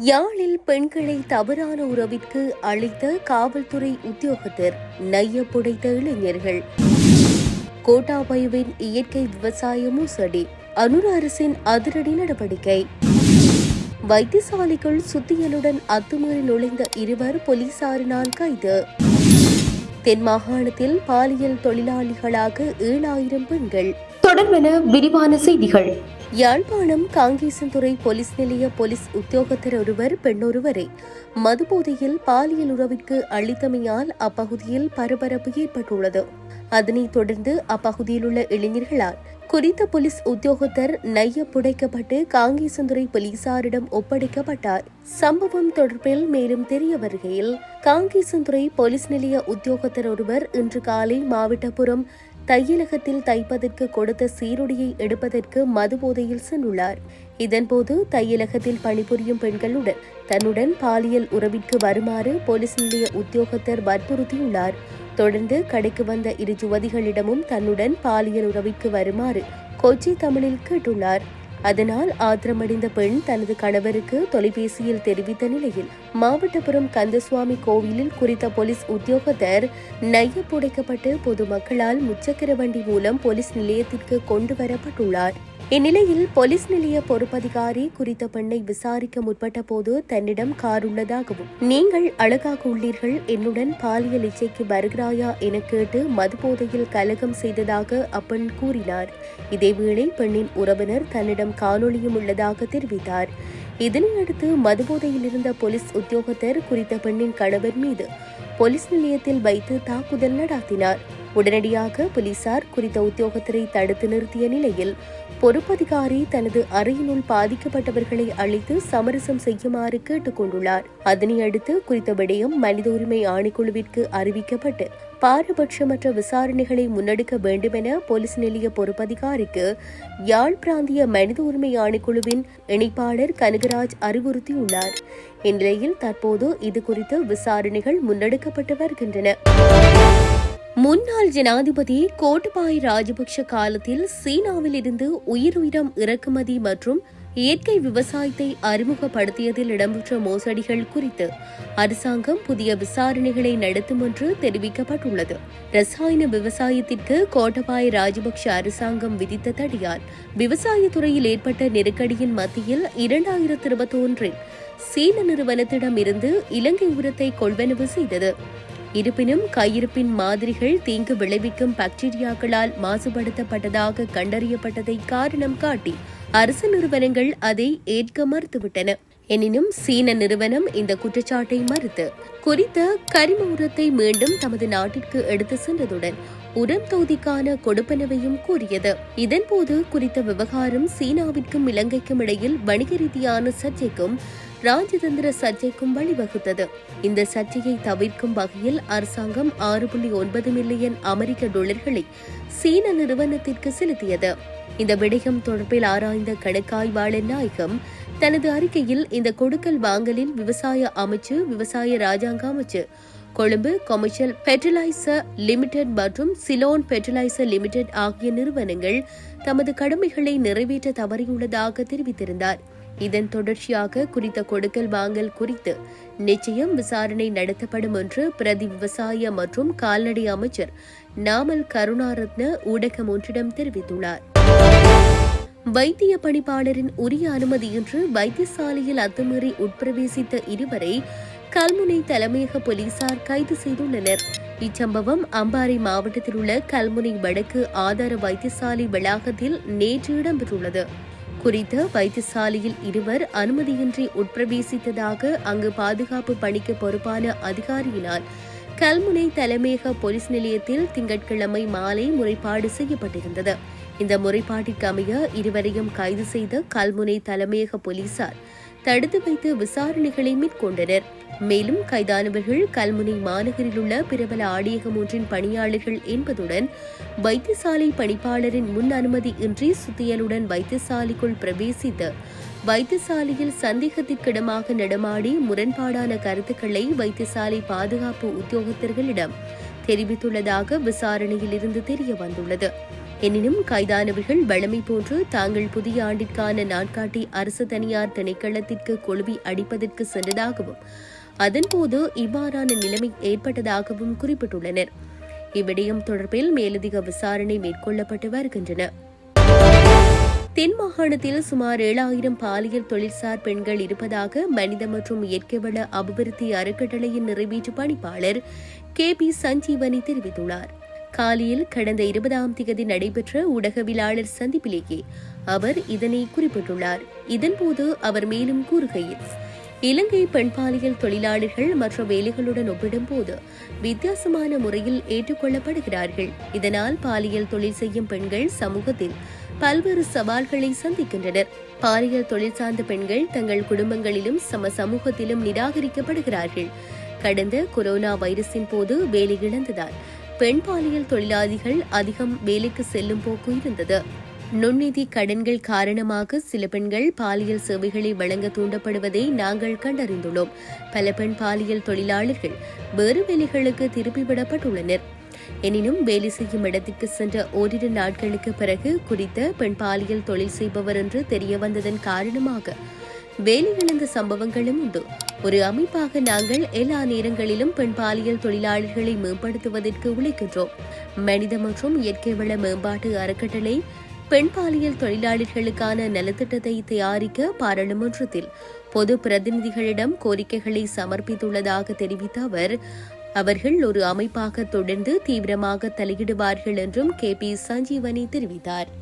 யாழில் பெண்களை தவறான உறவிற்கு அளித்த காவல்துறை உத்தியோகத்தர் நைய புடைத்த இளைஞர்கள். கோட்டாபயுவின் இயற்கை விவசாய மோசடி அனுர அரசின் அதிரடி நடவடிக்கை. வைத்தியசாலைக்குள் சுத்தியலுடன் அத்துமீறி நுழைந்த இருவர் போலீசாரினால் கைது. தென் மாகாணத்தில் பாலியல் தொழிலாளிகளாக ஏழாயிரம் பெண்கள். தொடர்பென விரிவான செய்திகள். யாழ்ப்பாணம் காங்கேசன்துறை போலீஸ் நிலைய போலீஸ் உத்தியோகத்தர் ஒருவர் பெண்ணொருவரை மதுபோதையில் பாலியல் உறவிற்கு அளித்தமையால் அப்பகுதியில் பரபரப்பு ஏற்பட்டுள்ளது. அதனைத் தொடர்ந்து அப்பகுதியில் உள்ள இளைஞர்களால் குறித்த போலீஸ் உத்தியோகத்தர் நைய புடைக்கப்பட்டு காங்கேசந்துறை போலீசாரிடம் ஒப்படைக்கப்பட்டார். சம்பவம் தொடர்பில் மேலும் தெரிய வருகையில் காங்கேசந்துறை போலீஸ் நிலைய உத்தியோகத்தர் ஒருவர் இன்று காலை மாவட்டபுரம் தையலகத்தில் தைப்பதற்கு கொடுத்த சீருடையை எடுப்பதற்கு மது போதையில் சென்றுள்ளார். இதன்போது தையலகத்தில் பணிபுரியும் பெண்களுடன் தன்னுடன் பாலியல் உறவிற்கு வருமாறு போலீஸ் நிலைய உத்தியோகத்தர் வற்புறுத்தியுள்ளார். தொடர்ந்து கடைக்கு வந்த இரு யுவதிகளிடமும் தன்னுடன் பாலியல் உறவிற்கு வருமாறு கொச்சி தமிழில் கேட்டுள்ளார். அதனால் ஆத்திரமடைந்த பெண் தனது கணவருக்கு தொலைபேசியில் தெரிவித்த நிலையில் மாவட்டபுரம் கந்தசுவாமி கோவிலில் குறித்த போலீஸ் உத்தியோகத்தர் நைய புடைக்கப்பட்டு பொதுமக்களால் முச்சக்கர வண்டி மூலம் போலீஸ் நிலையத்திற்கு கொண்டு வரப்பட்டுள்ளார். இந்நிலையில் போலீஸ் நிலைய பொறுப்பதிகாரி குறித்த பெண்ணை விசாரிக்க முற்பட்ட போது தன்னிடம் கார் உள்ளதாகவும் நீங்கள் அழகாக உள்ளீர்கள் என்னுடன் பாலியல் இச்சைக்கு வருகிறாயா? என கேட்டு மது போதையில் கலகம் செய்ததாக அப்பெண் கூறினார். இதேவேளை பெண்ணின் உறவினர் தன்னிடம் காணொளியும் உள்ளதாக தெரிவித்தார். இதனையடுத்து மதுபோதையில் இருந்த போலீஸ் உத்தியோகத்தர் குறித்த பெண்ணின் கணவர் மீது போலீஸ் நிலையத்தில் வைத்து தாக்குதல் நடாத்தினார். உடனடியாக போலீசார் குறித்த உத்தியோகத்தரை தடுத்து நிறுத்திய நிலையில் பொறுப்பதிகாரி தனது அறையினுள் பாதிக்கப்பட்டவர்களை அழைத்து சமரசம் செய்யுமாறு கேட்டுக் கொண்டுள்ளார் அதனையடுத்து குறித்த விடயம் மனித உரிமை ஆணைக்குழுவிற்கு அறிவிக்கப்பட்டு பாரபட்சமற்ற விசாரணைகளை முன்னெடுக்க வேண்டுமென போலீஸ் நிலைய பொறுப்பதிகாரிக்கு யாழ் பிராந்திய மனித உரிமை ஆணைக்குழுவின் இணைப்பாளர் கனகராஜ் அறிவுறுத்தியுள்ளார். இந்நிலையில் தற்போது இதுகுறித்து விசாரணைகள் முன்னெடுக்கப்பட்டு வருகின்றன. முன்னாள் ஜனாதிபதி கோட்டபாய ராஜபக்ஷ காலத்தில் சீனாவில் இருந்து உயிருயிரம் இறக்குமதி மற்றும் இயற்கை விவசாயத்தை அறிமுகப்படுத்தியதில் இடம்பெற்ற மோசடிகள் குறித்து அரசாங்கம் புதிய விசாரணைகளை நடத்தும் என்று தெரிவிக்கப்பட்டுள்ளது. ரசாயன விவசாயத்திற்கு கோட்டபாய் ராஜபக்ஷ அரசாங்கம் விதித்த தடியால் விவசாயத்துறையில் ஏற்பட்ட நெருக்கடியின் மத்தியில் இரண்டாயிரத்தி இருபத்தி ஒன்றில் சீன நிறுவனத்திடம் இருந்து இலங்கை உரத்தை கொள்வனவு செய்தது. இருப்பினும் கையிருப்பின் மாதிரிகள் தீங்கு விளைவிக்கும் பாக்டீரியாக்களால் மாசுபடுத்தப்பட்டதாக கண்டறியப்பட்டதை காரணம் காட்டி அரசு நிறுவனங்கள் அதை ஏற்க மறுத்துவிட்டன. எனினும் சீன நிறுவனம் இந்த குற்றச்சாட்டை மறுத்து குறித்த கரிம உரத்தை மீண்டும் தமது நாட்டிற்கு எடுத்து சென்றதுடன் உரம் தொகுதிக்கான கொடுப்பனவையும் கூறியது. இதன்போது குறித்த விவகாரம் சீனாவிற்கும் இலங்கைக்கும் இடையில் வணிக ரீதியான சர்ச்சைக்கும் ராஜதந்திர சர்ச்சைக்கும் வழிவகுத்தது. இந்த சர்ச்சையை தவிர்க்கும் வகையில் அரசாங்கம் ஆறு புள்ளி ஒன்பது மில்லியன் அமெரிக்க டாலர்களை சீன நிறுவனத்திற்கு செலுத்தியது. இந்த விடயம் தொடர்பில் ஆராய்ந்த கணக்காய்வாளர் நாயகம் தனது அறிக்கையில் இந்த கொடுக்கல் வாங்கலில் விவசாய அமைச்சு விவசாய ராஜாங்க அமைச்சு கொழும்பு கொமர்ஷியல் பெட்ரலைசர் லிமிடெட் மற்றும் சிலோன் பெட்ரலைசர் லிமிடெட் ஆகிய நிறுவனங்கள் தமது கடமைகளை நிறைவேற்ற தவறியுள்ளதாக தெரிவித்திருந்தார். இதன் தொடர்ச்சியாக குறித்த கொடுக்கல் வாங்கல் குறித்து நிச்சயம் விசாரணை நடத்தப்படும் என்று பிரதி விவசாய மற்றும் கால்நடை அமைச்சர் நாமல் கருணாரத்ன ஊடகம் ஒன்றிடம் தெரிவித்துள்ளார். வைத்திய பணிப்பாளரின் உரிய அனுமதியின்றி வைத்தியசாலையில் அத்துமீறி உட்பிரவேசித்த இருவரை கல்முனை தலைமையக போலீசார் கைது செய்துள்ளனர். இச்சம்பவம் அம்பாறை மாவட்டத்தில் உள்ள கல்முனை வடக்கு ஆதார வைத்தியசாலை வளாகத்தில் நேற்று இடம்பெற்றுள்ளது. குறித்த வைத்தியசாலையில் இருவர் அனுமதியின்றி உட்பிரவேசித்ததாக அங்கு பாதுகாப்பு பணிக்கு பொறுப்பான அதிகாரியினால் கல்முனை தலைமையக போலீஸ் நிலையத்தில் திங்கட்கிழமை மாலை முறைப்பாடு செய்யப்பட்டிருந்தது. இந்த முறைப்பாட்டிற்கு அமைய இருவரையும் கைது செய்த கல்முனை தலைமையக போலீசார் தடுத்து வைத்து விசாரணைகளை மேற்கொண்டனர். மேலும் கைதானவர்கள் கல்முனை மாநகரில் உள்ள பிரபல ஆடியகம் ஒன்றின் பணியாளர்கள் என்பதுடன் வைத்தியசாலை பணிப்பாளரின் முன் அனுமதி இன்றி சுத்தியலுடன் வைத்தியசாலைக்குள் பிரவேசித்து வைத்தியசாலையில் சந்தேகத்திற்கிடமாக நடமாடி முரண்பாடான கருத்துக்களை வைத்தியசாலை பாதுகாப்பு உத்தியோகத்தர்களிடம் தெரிவித்துள்ளதாக விசாரணையில் இருந்து தெரிய வந்துள்ளது எனினும் கைதானவர்கள் வழமை போன்று தாங்கள் புதிய ஆண்டிற்கான நாட்காட்டி அரசு தனியார் திணைக்களத்திற்கு கொழுவி அடிப்பதற்கு சென்றதாகவும் அதன்போது இவ்வாறான நிலைமை ஏற்பட்டதாகவும் குறிப்பிட்டுள்ளனர். இவ்விடயம் தொடர்பில் மேலதிக விசாரணை மேற்கொள்ளப்பட்டு வருகின்றன. தென் மாகாணத்தில் சுமார் ஏழாயிரம் பாலியல் தொழிற்சார் பெண்கள் இருப்பதாக மனித மற்றும் இயற்கை வள அபிவிருத்தி அறக்கட்டளையின் நிறைவேற்று பணிப்பாளர் கே பி சஞ்சீவனி தெரிவித்துள்ளார். காலியில் கடந்த இருபதாம் தேதி நடைபெற்ற ஊடகவியலாளர் சந்திப்பிலேயே அவர் இதனை குறிப்பிட்டுள்ளார். இதன்போது அவர் மேலும் கூறுகையில் இலங்கை பெண் பாலியல் தொழிலாளர்கள் மற்ற வேலைகளுடன் ஒப்பிடும்போது வித்தியாசமான முறையில் ஏற்றுக்கொள்ளப்படுகிறார்கள். இதனால் பாலியல் தொழில் செய்யும் பெண்கள் சமூகத்தில் பல்வேறு சவால்களை சந்திக்கின்றனர். பாலியல் தொழில் சார்ந்த பெண்கள் தங்கள் குடும்பங்களிலும் சம சமூகத்திலும் நிராகரிக்கப்படுகிறார்கள். கடந்த கொரோனா வைரஸின் போது வேலை இழந்ததால் பெண் பாலியல் தொழிலாளிகள் அதிகம் வேலைக்கு செல்லும் போக்கு இருந்தது. நுண்ணிதி கடன்கள் காரணமாக சில பெண்கள் பாலியல் சேவைகளை வழங்க தூண்டப்படுவதை நாங்கள் கண்டறிந்துள்ளோம். பல பெண் பாலியல் தொழிலாளர்கள் வேறு வேலைகளுக்கு திருப்பிவிடப்பட்டுள்ளனர் எனினும் வேலை செய்யும் இடத்திற்கு சென்ற ஓரிரு நாட்களுக்கு பிறகு குறித்த பெண் பாலியல் தொழில் செய்பவர் என்று தெரிய வந்ததன் காரணமாக வேலையிழந்த சம்பவங்களும் உண்டு. ஒரு அமைப்பாக நாங்கள் எல்லா நேரங்களிலும் பெண் பாலியல் தொழிலாளர்களை மேம்படுத்துவதற்கு உழைக்கின்றோம். மனித மற்றும் இயற்கை வள மேம்பாட்டு அறக்கட்டளை பெண் பாலியல் தொழிலாளர்களுக்கான நலத்திட்டத்தை தயாரிக்க பாராளுமன்றத்தில் பொது பிரதிநிதிகளிடம் கோரிக்கைகளை சமர்ப்பித்துள்ளதாக தெரிவித்த அவர் அவர்கள் ஒரு அமைப்பாக தொடர்ந்து தீவிரமாக தலையிடுவார்கள் என்றும் கே பி சஞ்சீவனி தெரிவித்தார்.